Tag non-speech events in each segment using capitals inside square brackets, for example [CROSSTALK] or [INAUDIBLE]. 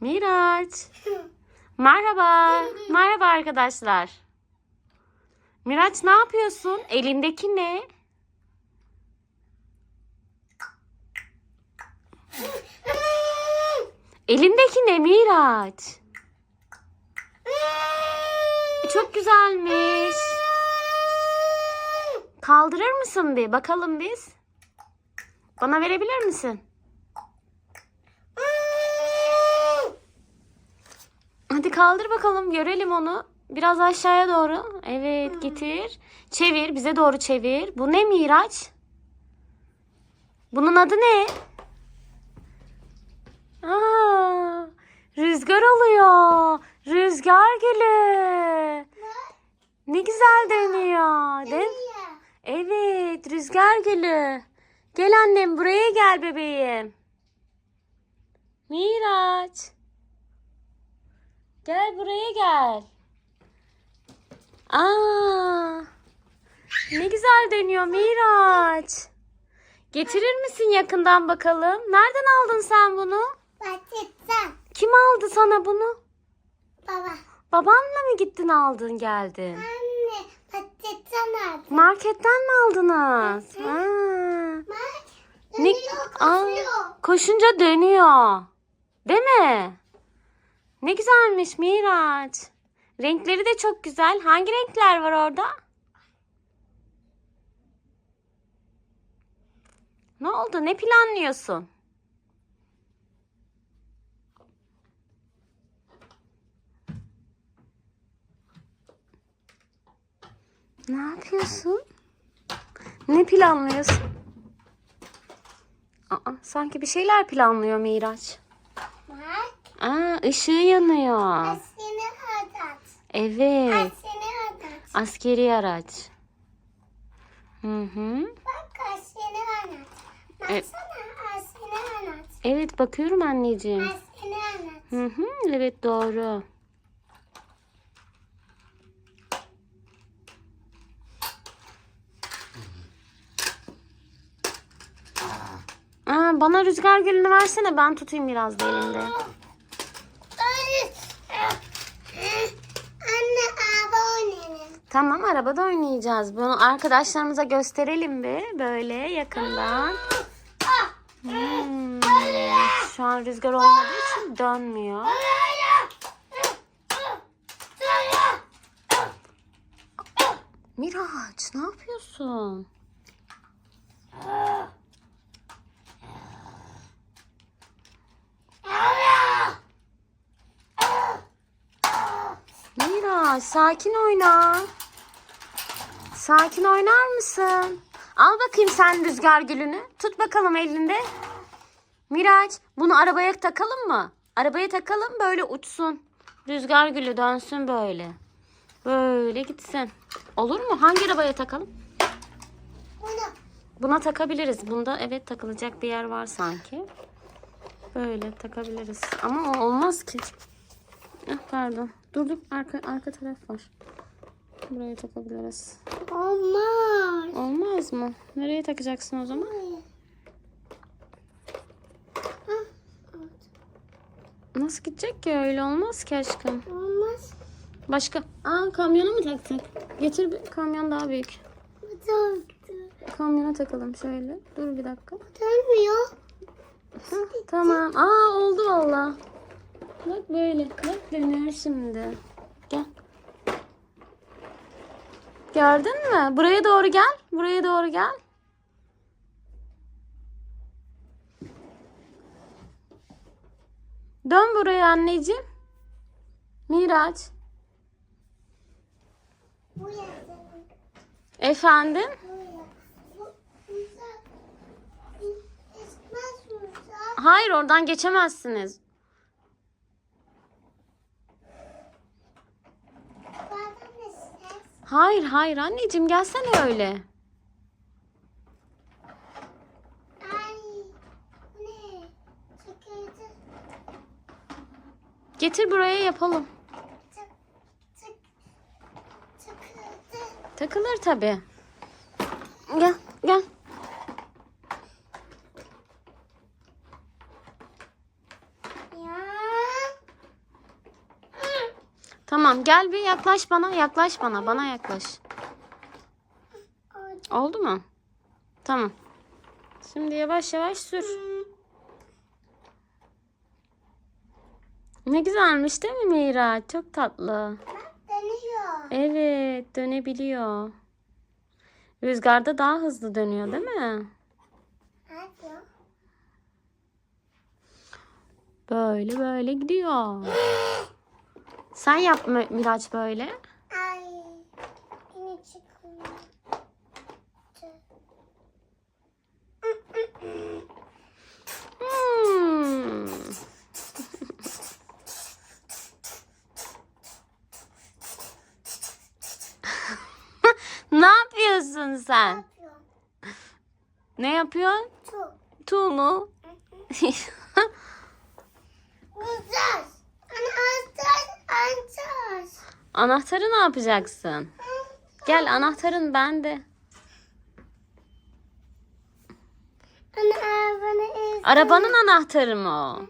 Miraç. [LAUGHS] Merhaba. Merhaba arkadaşlar. Miraç ne yapıyorsun? Elindeki ne? Elindeki ne Miraç? Çok güzelmiş. Kaldırır mısın bir? Bakalım biz. Bana verebilir misin? Hadi kaldır bakalım görelim onu. Biraz aşağıya doğru. Evet getir. Çevir bize doğru çevir. Bu ne Miraç? Bunun adı ne? Aa, rüzgar oluyor. Rüzgar gülü. Ne güzel dönüyor. Değil mi? Evet rüzgar gülü. Gel annem buraya gel bebeğim. Miraç. Gel buraya gel. Aa, ne güzel dönüyor Miraç. Getirir misin yakından bakalım? Nereden aldın sen bunu? Patlıcan. Kim aldı sana bunu? Baba. Babanla mı gittin aldın geldin? Anne. Patlıcan aldı. Marketten mi aldınız? Ha. Bak. Ne? Dönüyor Aa, koşuyor. koşunca dönüyor. Değil mi? Ne güzelmiş Miraç. Renkleri de çok güzel. Hangi renkler var orada? Ne oldu? Ne planlıyorsun? Ne yapıyorsun? Ne planlıyorsun? Aa, sanki bir şeyler planlıyor Miraç. Aa, ışığı yanıyor. Aslını adat. Evet. Aslını adat. Askeri araç. Hı hı. Bak aslını adat. Evet. Baksana aslını adat. Evet bakıyorum anneciğim. Aslını adat. Hı hı. Evet doğru. Aa, bana rüzgar gülünü versene ben tutayım biraz da elimde. Ay. Anne araba oynayalım. Tamam arabada oynayacağız. Bunu arkadaşlarımıza gösterelim bir böyle yakından. Hmm, Şu an rüzgar olmadığı için dönmüyor. Miraç ne yapıyorsun? Miraç sakin oyna. Sakin oynar mısın? Al bakayım sen rüzgar gülünü. Tut bakalım elinde. Miraç bunu arabaya takalım mı? Arabaya takalım böyle uçsun. Rüzgar gülü dönsün böyle. Böyle gitsin. Olur mu? Hangi arabaya takalım? Bunu. Buna takabiliriz. Bunda evet takılacak bir yer var sanki. Böyle takabiliriz. Ama o olmaz ki. Ah, pardon. Dur dur. Arka, arka taraf var. Buraya takabiliriz. Olmaz. Olmaz mı? Nereye takacaksın o zaman? Nasıl gidecek ki öyle olmaz ki aşkım. Olmaz. Başka? Aa kamyona mı taksak? Getir bir kamyon daha büyük. Kamyona takalım şöyle. Dur bir dakika. dönmüyor. Tamam. Aa oldu valla. Bak böyle. Bak dönüyor şimdi. Gel. Gördün mü? Buraya doğru gel. Buraya doğru gel. Dön buraya anneciğim. Miraç. Efendim? Hayır oradan geçemezsiniz. Bana ne ses? Hayır hayır anneciğim gelsene öyle. Ay. Ne? Çekildi. Getir buraya yapalım. Çık. Çık. Çıkıldı. Takılır tabi. Gel gel. Ya. Tamam gel bir yaklaş bana. Yaklaş bana. Bana yaklaş. Oldu. Mu? Tamam. Şimdi yavaş yavaş sür. Ne güzelmiş değil mi Mira? Çok tatlı. Dönüyor. Evet dönebiliyor. Rüzgarda daha hızlı dönüyor değil mi? Hadi. Böyle böyle gidiyor. [GASPS] [GASPS] Sen yap Miraç böyle. Ay. Yine çıkıyor. Hmm. [LAUGHS] ne yapıyorsun sen? Ne yapıyorsun? Çok. Tu mu? [LAUGHS] Anahtarı ne yapacaksın? Gel anahtarın bende. Arabanın anahtarı mı o?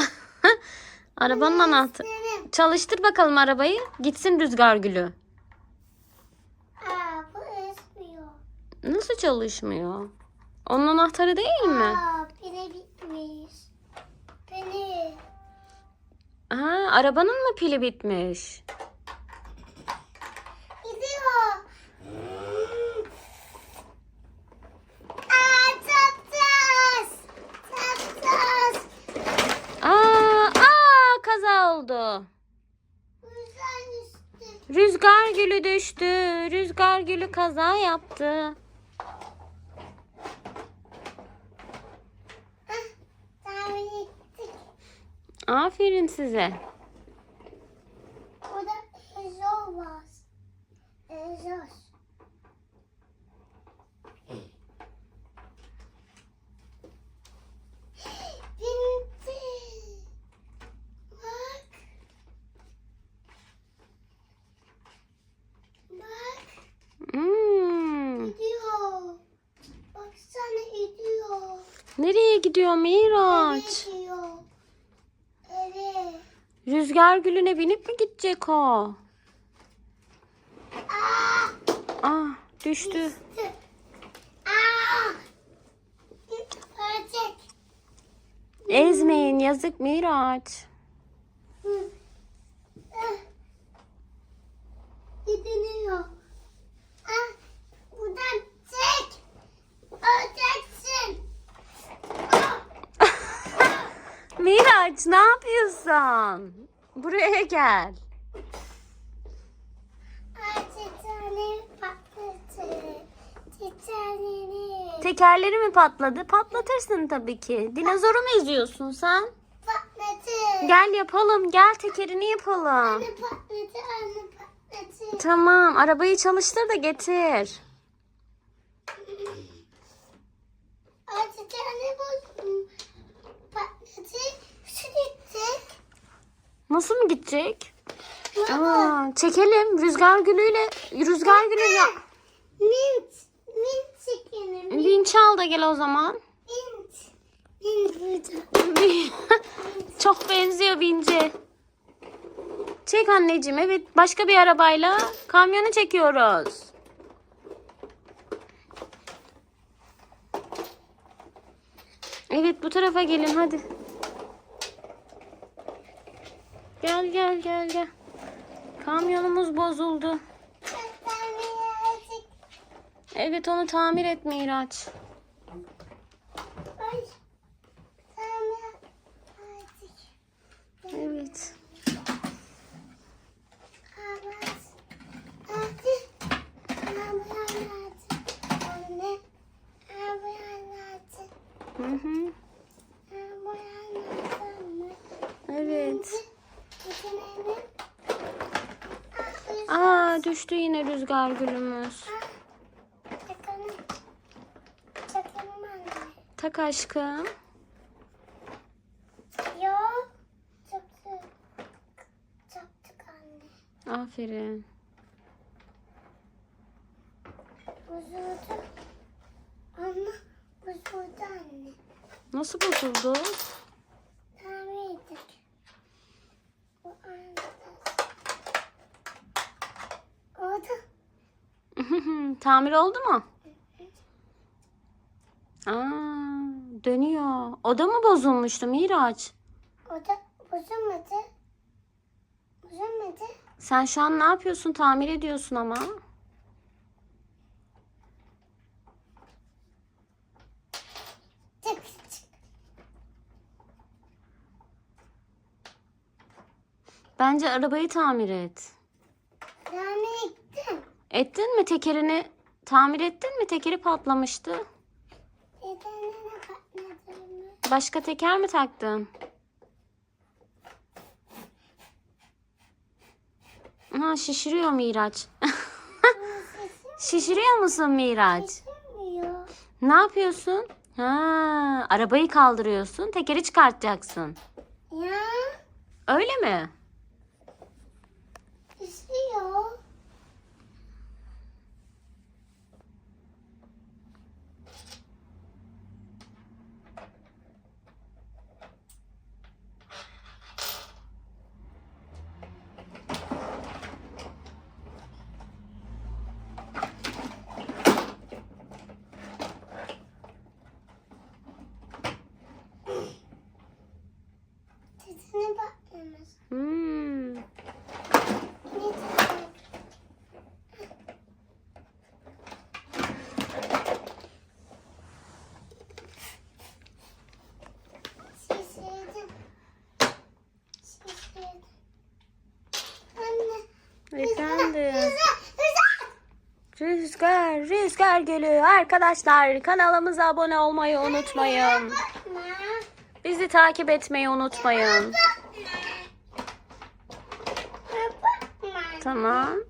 [LAUGHS] Arabanın anahtarı. Çalıştır bakalım arabayı. Gitsin rüzgar gülü. Aa bu esmiyor. Nasıl çalışmıyor? Onun anahtarı değil mi? Aa pili bitmiş. Pili. Ha, arabanın mı pili bitmiş? Gidiyor. Aa çatacağız. Çatacağız. Aa, aa kaza oldu. Rüzgar gülü düştü. Rüzgar gülü kaza yaptı. Aferin size. Burada egzoz var. Egzoz. Bitti. Bak. Bak. Hmm. Gidiyor. Baksana gidiyor. Nereye gidiyor Miraç? Evet. Rüzgar gülüne binip mi gidecek o? Aa! Ah düştü. Aa! Ezmeyin yazık Miraç. Hı. Ah. Gidiniyor. Ah, buradan çek. Öleceksin. Ah, Miraç ne yapıyorsun? Buraya gel. Tekerleri mi patladı? Patlatırsın tabii ki. Dinozoru mu eziyorsun sen? patlatır. Gel yapalım. Gel tekerini yapalım. Anne patlatır, anne patlatır. Tamam. Arabayı çalıştır da getir. Ah, çiçeğini bozdum. Patlatır. Su gidecek. Nasıl mı gidecek? Aa, çekelim. Rüzgar gülüyle. Rüzgar gülü ya. Mint. Mint çekelim. Vinç al da gel o zaman. Mint. Mint. [LAUGHS] Çok benziyor vince. Çek anneciğim. Evet. Başka bir arabayla kamyonu çekiyoruz. Evet bu tarafa gelin hadi. Gel gel gel gel. Kamyonumuz bozuldu. Evet onu tamir et Miraç. Ay. Tamam. Artık. Evet. Evet. Artık. Tamam. Artık. Anne. Abi anlattı. Hı hı. Abi anlattı. Evet. Çekelim. Aa düştü yine rüzgar gülümüz. Tak aşkım. Yok. Çıktı. Çıktık anne. Aferin. Bozuldu. Ama bozuldu anne. Nasıl bozuldu? Tamir ettik. Bu anne. Tamir oldu mu? Aa, dönüyor. O da mı bozulmuştu Miraç? O da bozulmadı. Bozulmadı. Sen şu an ne yapıyorsun? Tamir ediyorsun ama. Çık çık. Bence arabayı tamir et. Yani gittim. Ettin mi tekerini? Tamir ettin mi? Tekeri patlamıştı. Başka teker mi taktın? Ha, şişiriyor Miraç. Şişiriyor musun Miraç? Ne yapıyorsun? Ha, arabayı kaldırıyorsun, tekeri çıkartacaksın. Ya Öyle mi? düşüyor. Hmm. Efendim. Rüzgar, Rüzgar Gölü. Arkadaşlar kanalımıza abone olmayı unutmayın. Bizi takip etmeyi unutmayın. Tamam.